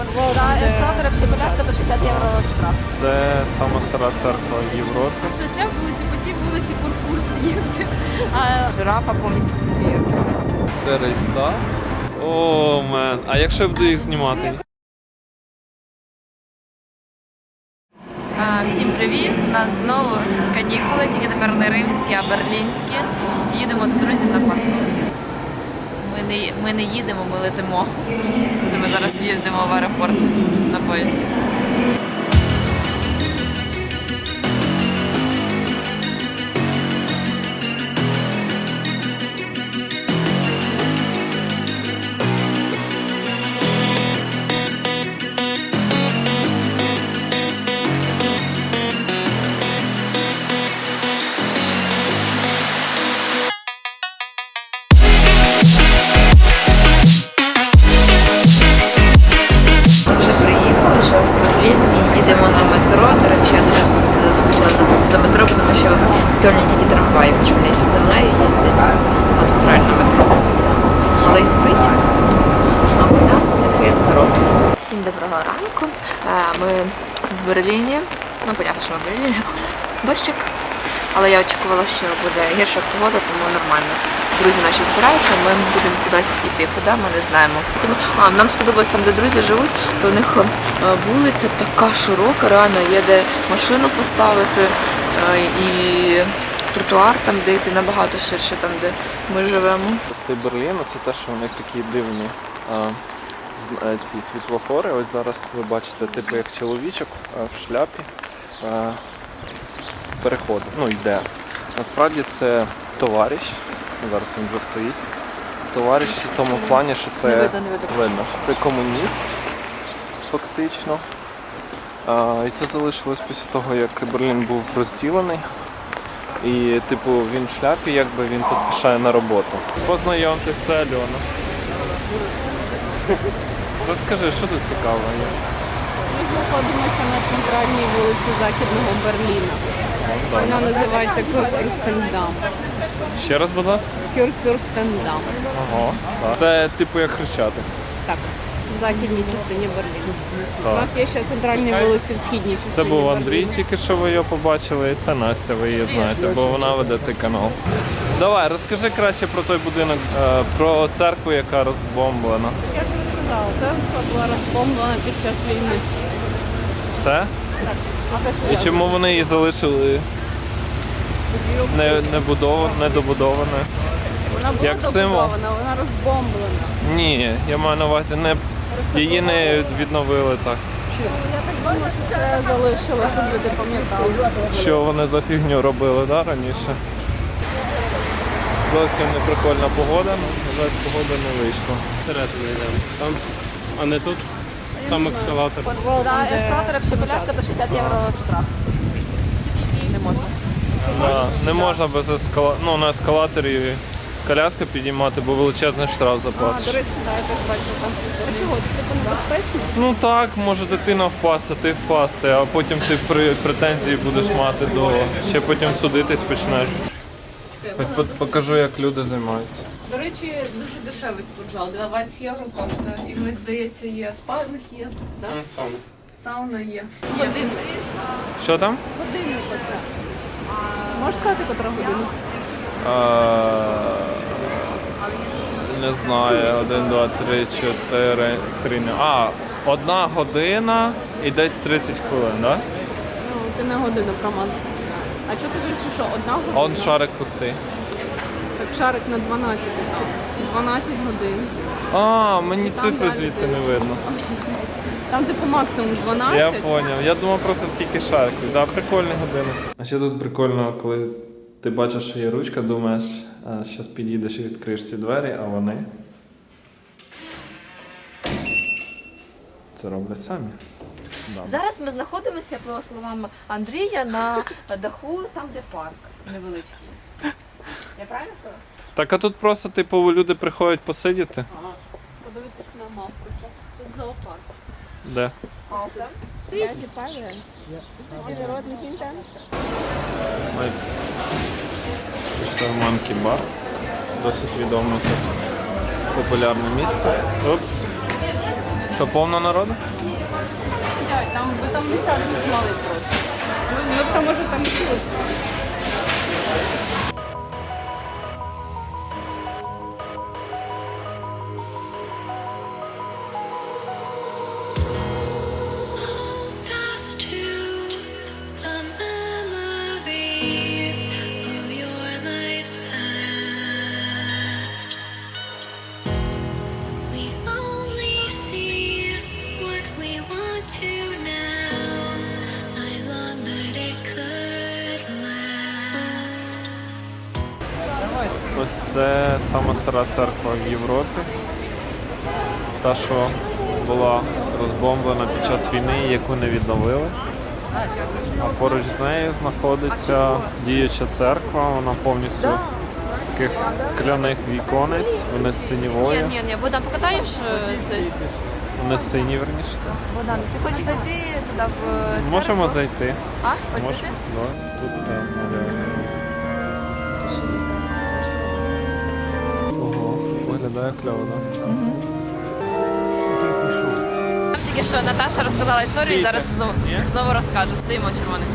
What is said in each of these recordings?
За ескалатор, якщо коляска, то 60 євро штраф. Це сама стара церква в Європі. Ця вулиця по цій вулиці Курфурст їздить. А Жирафа повністю зліє. Це Рейхстаг. О, мен. А якщо я буду їх знімати? Всім привіт! У нас знову канікули, тільки тепер не римські, а берлінські. Їдемо до друзів на Пасху. Ми не, ми не їдемо, ми летимо. Це ми зараз їдемо в аеропорт на поїзді. Всім доброго ранку. Е, Ми в Берліні. Ну, понятно, що ми в Берліні. Дощик. Але я очікувала, що буде гірша погода, тому нормально. Друзі наші збираються, ми будемо кудись іти. Куди ми не знаємо. А нам сподобалось там, де друзі живуть, то у них е, вулиця така широка, реально є де машину поставити е, і тротуар там, де йти набагато ширше, там де ми живемо. Стиль Берліну це те, що у них такі дивні ці світлофори. Ось зараз ви бачите, типу як чоловічок в шляпі переходить, ну йде. Насправді це товариш. Зараз він вже стоїть. Товариш в тому плані, що це Не видно, не видно. видно, що це комуніст, фактично. А, і це залишилось після того, як Берлін був розділений. І, типу, він в шляпі, якби він поспішає на роботу. Познайомтесь, це Альона. Розкажи, що тут цікавого є? Ми знаходимося на центральній вулиці Західного Берліна. Вона називається Кюрфюрстендам. Ще раз, будь ласка. Кюрфюрстендам. Ага. Це типу як хрещатик. Так, в західній частині Берліна. У Так. нас є ще центральні вулиці в східній частині. Це був Андрій, Берліна. тільки що ви його побачили, і це Настя, ви її знаєте, бо вона веде цей канал. Давай, розкажи краще про той будинок, е, про церкву, яка розбомблена. Я ж сказала, була розбомблена під час війни. Все? І чому вони її залишили не, не, будов... недобудованою? Вона була Як символ? добудована, вона розбомблена. Ні, я маю на увазі, не... її не відновили так. Я так думаю, що це залишило, щоб люди пам'ятали. Що вони за фігню робили да, раніше? Зовсім не прикольна погода, але погода не вийшла. Всередину йдемо. Там, а не тут. Сам ескалатор. За ескалатор, якщо коляска, то 60 євро штраф. Не можна. Да, не можна без ескала... ну, на ескалаторі коляска підіймати, бо величезний штраф А, до речі, так, я теж бачу там. А чого? Це типу небезпечно? Ну так, може дитина впасти, ти впасти, а потім ти при претензії будеш мати до ще потім судитись почнеш. Хоч по- покажу, як люди займаються. До речі, дуже дешевий спортзал, 20 євро коштує. І в них, здається, є спа в них є, да? сауна є. Годинник. Що там? Годинник оце. Можеш сказати, котра година? Не знаю, один, два, три, чотири, хрін. А, одна година і десь 30 хвилин, так? Ну, ти не годину промазав. А що ти вирішив, що одна година? Он шарик пустий. Так шарик на 12 там. 12 годин. А, мені цифри звідси не видно. Там типу максимум 12. Я поняв. Я думав просто скільки шариків. Да, прикольні години. А ще тут прикольно, коли ти бачиш, що є ручка, думаєш, зараз підійдеш і відкриєш ці двері, а вони. Це роблять самі. Да. Зараз ми знаходимося, по словам Андрія, на даху, там, де парк невеличкий. Я правильно сказала? Так а тут просто, типу, люди приходять посидіти. Подивитися на мавку. Тут зоопарк. Де? Я зіпаю. Природний кінтен. Ми пішли в Monkey Bar. Досить відоме тут популярне місце. Упс. Що повно народу? Там ви там не сядете мали просто. Ми, ми там може там вчилися. Це сама стара церква в Європі. Та, що була розбомблена під час війни, яку не відновили. А поруч з нею знаходиться діюча церква, вона повністю з таких скляних віконець, вони з синівої, Ні, ні, ні, Богдан, покатаєш е, це? вони сині, верніше. Богдан, ти хочеш зайти туди в церкву? Можемо зайти. А, хочеш зайти? Да. Тут там. Виглядає кльово, так? Нам тільки що Наташа розказала історію і зараз знову, знову розкаже. Стоїмо червоний.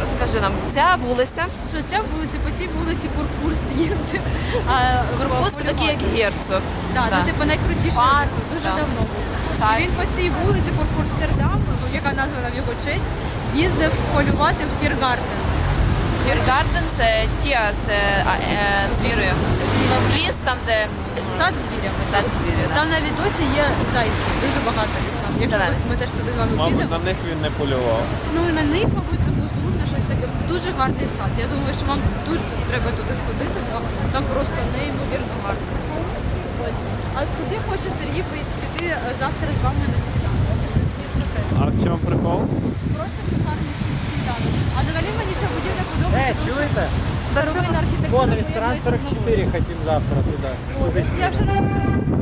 Розкажи нам, ця вулиця, Що ця вулиця, по цій вулиці Курфурст їздив. А Курфуз це такий, як герцог. Так, Да. ну типу найкрутіший Пан, дуже да. давно був. Так. Він по цій вулиці Курфурстердам, яка названа в його честь, їздив полювати в Тіргарден. Тіргарден це тія, це а, е, з вірою. Ну, в ліс, там, де Сад з звірями. сад з вірою. Да. Там навіть досі є зайці, дуже багато їх там. Якщо ми- ми теж туди з вами Мабуть, підемо. на них він не полював. Ну і на них, мабуть, не на щось таке. Дуже гарний сад. Я думаю, що вам дуже треба туди сходити, бо там просто неймовірно гарно. Ось. А сюди хоче Сергій пої- піти е, завтра з вами на сніданок. А в чому прикол? Просто тут гарний сні- А взагалі мені ця будівля подобається. тому що Старовинна архітектура. Вон ресторан 44 хотим завтра туда. новою. Я вже.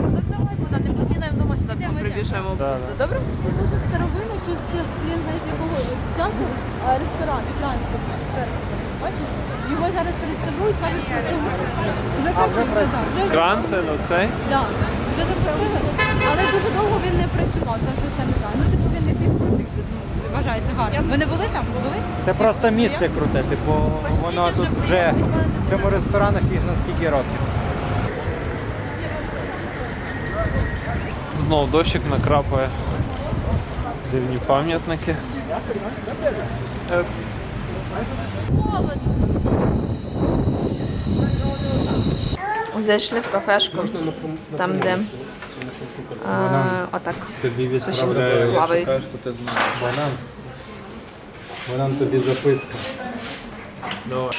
Ну так давай, Богдан, не поснідаємо вдома сюди Йдемо, йдемо. прибіжемо. Да, да. Добре? Дуже старовинно, що ще склін, знаєте, якого часу а, ресторан, транспорт. Бачите? Його зараз реставрують, кажуть, що цього вже працює. Кран це ну цей? Да, вже запустили, але дуже довго він не працював, там вже все не так. Ну, типу, він якийсь крутий, вважається гарно. Ви не були там? Були? Це просто місце круте, типу воно вже тут вже в цьому ресторану фіг на скільки років. Знов дощик накрапає. Дивні пам'ятники. Зайшли в кафешку, там, де а, отак. Тобі відправляю. Плавають. Кажеш, що ти знаєш. Банан. Банан тобі записка. Давай.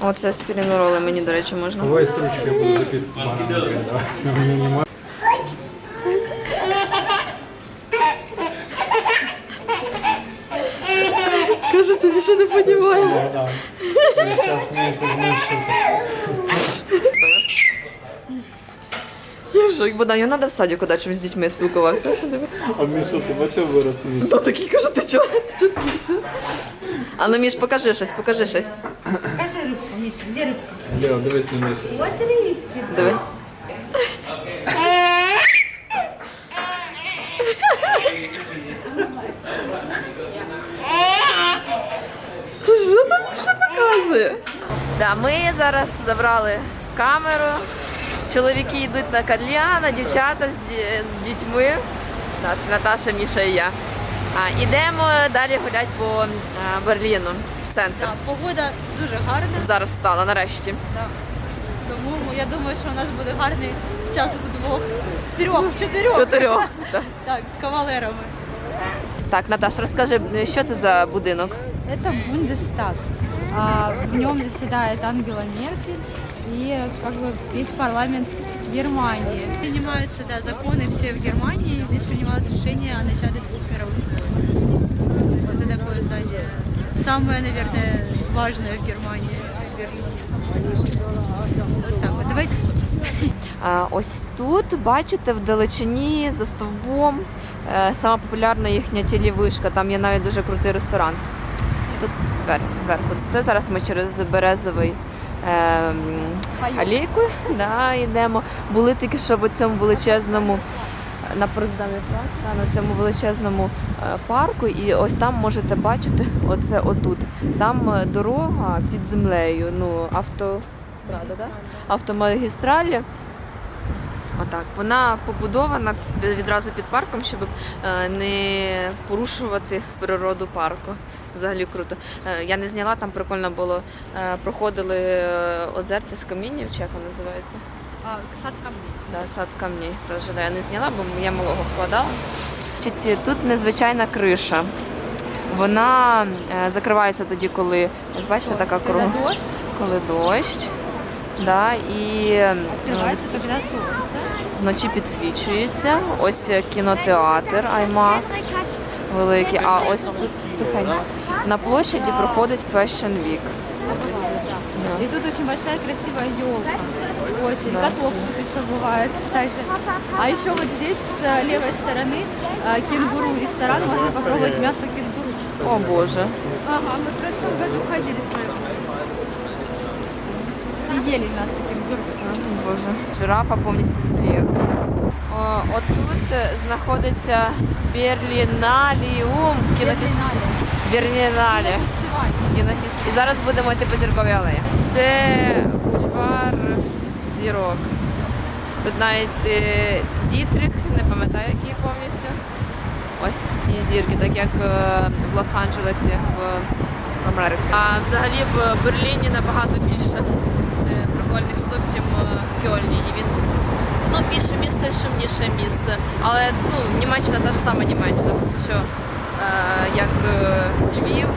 Оце спірінороли мені, до речі, можна. Давай стручки я буду записку банан. Каже, це більше не подіває. Зараз сміється знищити. Я ж Богдан, я треба в садіку дати, щоб з дітьми спілкувався. А Міша, ти бачив вираз Міша? Та такий каже, ти чого? Ти чого смієшся? А ну Міш, покажи щось, покажи щось. Покажи рибку, Міша, де рибка? Лео, дивись на Мішу. От рибки. Диви. Що там ще показує? Да, ми зараз забрали камеру. Чоловіки йдуть на кальяна, дівчата з, з дітьми. Да, це Наташа, Міша і я. А, ідемо далі гуляти по а, Берліну, центр. Да, погода дуже гарна. Зараз встала, нарешті. Да. Тому я думаю, що у нас буде гарний час вдвох. Трьох, чотирьох. Чотирьох. Да. Так, з кавалерами. Так, Наташ, розкажи, що це за будинок? Это Бундестаг. В нем заседает Ангела Меркель и как бы весь парламент Германии. Принимаются да, законы все в Германии. Здесь принималось решение о начале двух мировых войн. То есть это такое здание самое, наверное, важное в Германии, в Берлине. Вот так вот. Давайте сфоткаем. А, ось тут, бачите, вдалечині за стовбом е, сама популярна їхня телевишка. Там є навіть дуже крутий ресторан. Тут зверху. зверху. Це зараз ми через березовий ем, алейку да, йдемо. Були тільки що в цьому величезному на Поздамі на цьому величезному е, парку. І ось там можете бачити, оце отут. Там е, дорога під землею, ну, автострада, да? автомагістралі. Отак. Вона побудована відразу під парком, щоб е, не порушувати природу парку. Взагалі круто. Е, Я не зняла, там прикольно було. Е, Проходили е, озерця з камінням, чи як воно називається? А, сад камней. Да, сад камней теж. Да, я не зняла, бо я малого вкладала. Тут незвичайна криша. Вона закривається тоді, коли ось бачите, така круга, коли дощ. Да, і вночі підсвічується. Ось кінотеатр IMAX великий. А ось тут тихенько. На площаді проходить Fashion Week. И тут очень большая красивая елка. Очень. Да. Каток тут еще бывает, кстати. А еще вот здесь с э, левой стороны э, кенгуру ресторан. Можно попробовать мясо кенгуру. О Боже. Ага, мы в прошлом году ходили с вами. И ели мясо кенгуру. Боже. Жирафа повністю зліва. О, отут е, знаходиться Берліналіум кінофестиваль. Кінофестиваль. І зараз будемо йти по зірковій алеї. Це бульвар зірок. Тут навіть е, Дітрих, не пам'ятаю, який повністю. Ось всі зірки, так як е, в Лос-Анджелесі в Америці. А взагалі в Берліні набагато більше е, прикольних штук, ніж в Кьольні. І він ну, більше місце, шумніше місце. Але ну, Німеччина та ж сама Німеччина, просто що як е, Львів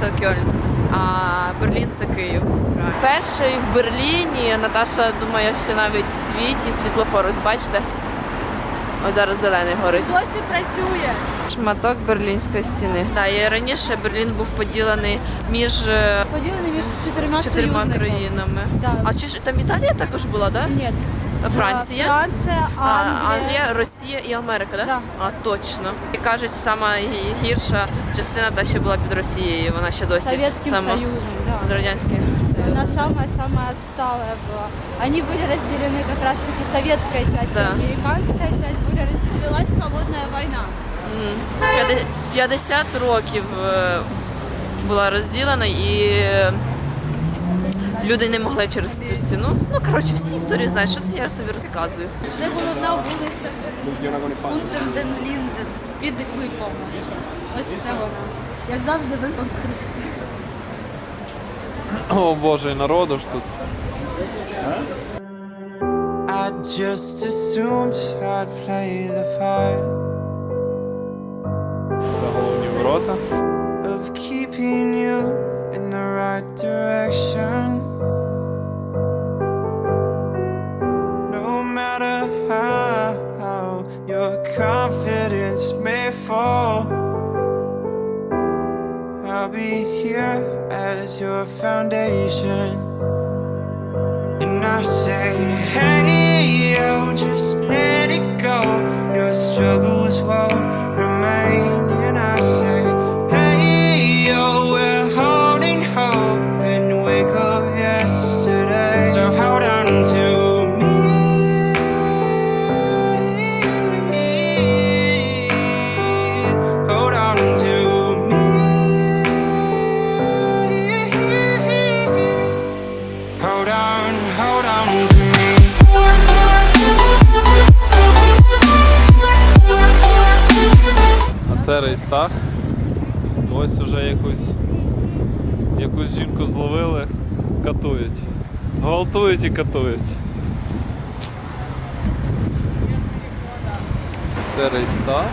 це Кьольн, а Берлін це Київ. Перший в Берліні, Наташа думає, що навіть в світі світлофор, ось бачите? Ось зараз зелений горить. Досі працює. Шматок берлінської стіни. Да, і раніше Берлін був поділений між е, Поділений між чотирма чотирма країнами. Да. А чи ж там Італія також була, так? Ні. Да? Франція, Франція, а, Англія. Англія, Росія і Америка, так? Да. А точно. І кажуть, сама гі- гірша частина та, що була під Росією. Вона ще досі Советским сама Союзом, да. під радянською. Она самая-самая отсталая была. Они были разделены как раз таки советская часть, Да. и американская часть были разделилась холодная война. М, п'яде- 50 років е, була розділена і е, люди не могли через цю стіну. Ну, коротше, всі історії знають, що це я собі розказую. Це головна вулиця Унтерден-Лінден під Клипом. Ось це вона. Як завжди реконструкції. О Боже, і народу ж тут. I just assumed I'd play the part Це головні ворота. of keeping you in the right direction. Your confidence may fall, I'll be here as your foundation. And I say, hey, yo, just let it go. Your struggles won't це рейстаг. Ось уже якусь, якусь жінку зловили, катують. Гвалтують і катують. Це рейстаг.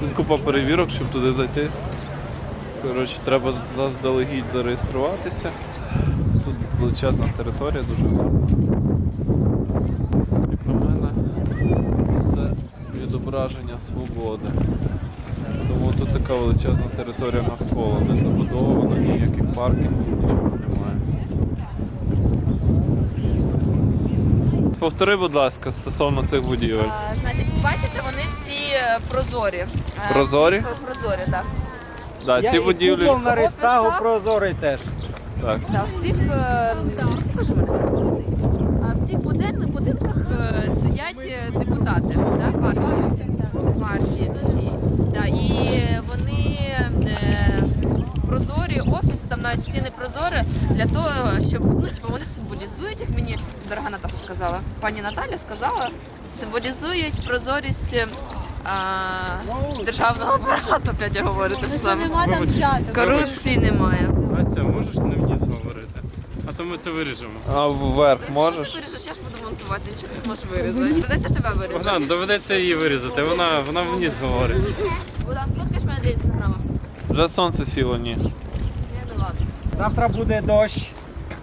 Тут купа перевірок, щоб туди зайти. Коротше, треба заздалегідь зареєструватися. Тут величезна територія, дуже гарна. Як на мене, це відображення свободи. Тому тут така величезна територія навколо, не забудована, ніяких паркінгів, нічого немає. Повтори, будь ласка, стосовно цих будівель. А, значить, бачите, вони всі е, прозорі. Е, Прозорі? Всі прозорі, так. Да, ці будівлі. Всі- Рейстагу прозорий теж. Так. Так, в цих, е. А в в цих будин- будинках е, сидять е, депутати да, партії. партії. Да, і вони е, прозорі офіси, там навіть стіни прозорі для того, щоб ну, типу, вони символізують, як мені дорога Наташа сказала, пані Наталя сказала, символізують прозорість а, державного апарату, опять я говорю те ж саме. нема там взяток. Корупції немає. Настя, можеш не вниз говорити? А то ми це виріжемо. А вверх Що можеш? ти виріжеш? Я ж монтувати, нічого не зможеш вирізати. Придеться тебе вирізати. Богдан, доведеться її вирізати. Вона, вона вниз говорить. Богдан, сфоткаєш мене для інстаграма? Вже сонце сіло, ні. Ні, ну ладно. Завтра буде дощ,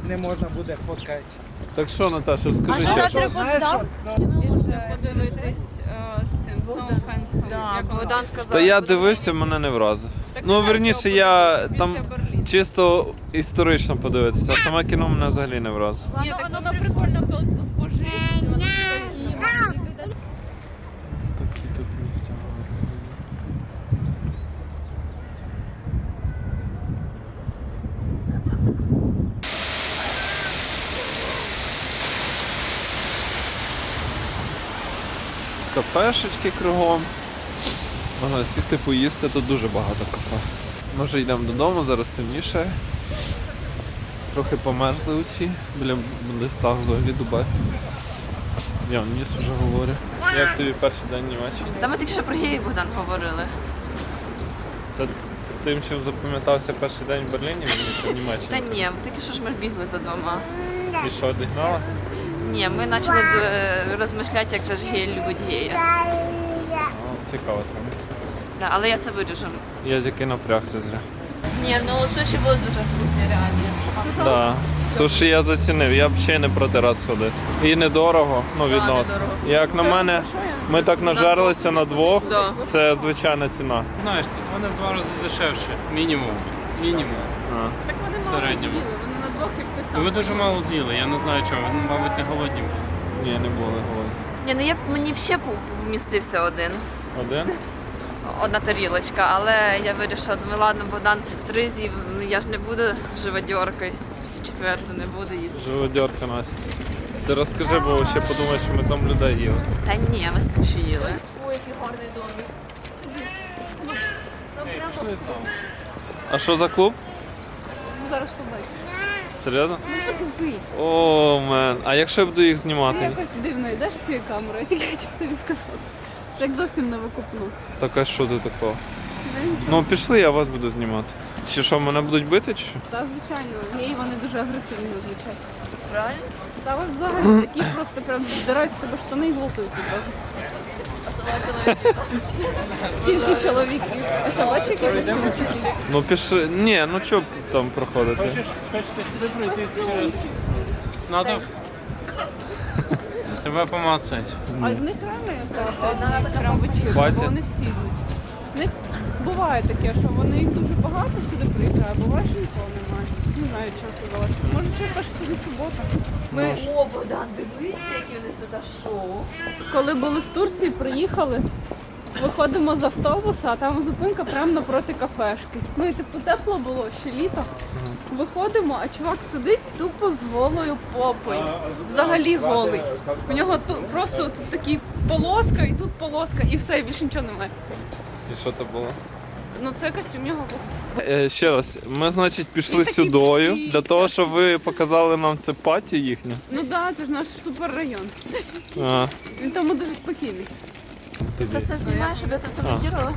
не можна буде фоткати. Так що, Наташа, А скажи що ще. завтра Потсдам? подивитись е, з цим з Томом Хенксом. Як воно? Богдан сказав. Та я дивився, мене не вразив. Так Ну, нехай верніше, я там після чисто історично подивитися, а саме кіно мене взагалі не вразив. Ні, так воно прикольно, коли Такі тут місця. Кафешечки кругом. Можна сісти поїсти, тут дуже багато кафе. Ми вже йдемо додому, зараз темніше. Трохи померзли усі біля Бундестагу взагалі Дубай. Я ніс вже говорю. Як тобі перший день в Німеччині? Та ми тільки що про геїв, Богдан говорили. Це тим, чим запам'ятався перший день в Берліні, чи в Та Німеччині? ні, тільки що ж ми бігли за двома. І що, дігнала? Ні, ми почали е, розмишляти, як же ж геї любить гея. О, цікаво там. Да, але я це виріжу. Я тільки напрягся зря. Ні, ну суші були дуже вкусні, реально. Да. Суші я зацінив, я б ще не проти раз сходив. І недорого, ну відносно. недорого. Як на мене, ми так нажарилися на двох, Да. це звичайна ціна. Знаєш, тут вони в два рази дешевші. Мінімум. Мінімум. А. Так вони В мало середньому. з'їли, вони на двох як ти сам. Ви дуже мало з'їли, я не знаю чого. Ви, мабуть, не голодні були. Ні, не були голодні. Ні, ну я б мені б ще б вмістився один. Один? Одна тарілочка, але я вирішила, думаю, ладно, Богдан три з'їв, ну я ж не буду живодьоркою. Четверту не буду їсти. Живодьорка Настя. Ти розкажи, бо ще подумаєш, що ми там людей їли. Та ні, ми суші їли. Ой, який гарний домик. А що за клуб? Зараз побачиш. Серйозно? О, мен. А якщо я буду їх Ти знімати? якось дивно йдеш з цією камерою, тільки хотів тобі сказати. Так зовсім не викупну. Так а що ти такого? Ну пішли, я вас буду знімати. Чи що, мене будуть бити, чи що? Та звичайно, геї вони дуже агресивні зазвичай. Правильно? Та ви взагалі такі просто прям здирають з тебе штани і гвалтують відразу. Тільки чоловіки. А собачки які Ну пішли. Ні, ну що там проходити? Хочеш, хочете сюди пройти через натовп? Тебе помацать. А в них реально якраз прям вечірка, бо вони всі йдуть. В них буває таке, що вони їх дуже багато сюди приїжджає, а буває, що нікого немає. Не знаю, часу залежить. Може, це теж що сьогодні субота. Ми О, Богдан, дивися, які вони це шоу. коли були в Турції, приїхали. Виходимо з автобуса, а там зупинка прямо напроти кафешки. Ну і типу тепло було ще літо. Виходимо, а чувак сидить тупо з голою попою. Взагалі голий. У нього тут просто тут такі полоска, і тут полоска, і все, і більше нічого немає. І що це було? Ну це костюм його був. Е, ще раз, ми, значить, пішли такий сюдою для того, щоб ви показали нам це паті їхнє. Ну так, да, це ж наш суперрайон. А, Він тому дуже спокійний. Ти це все знімаєш, щоб я це все монтувала?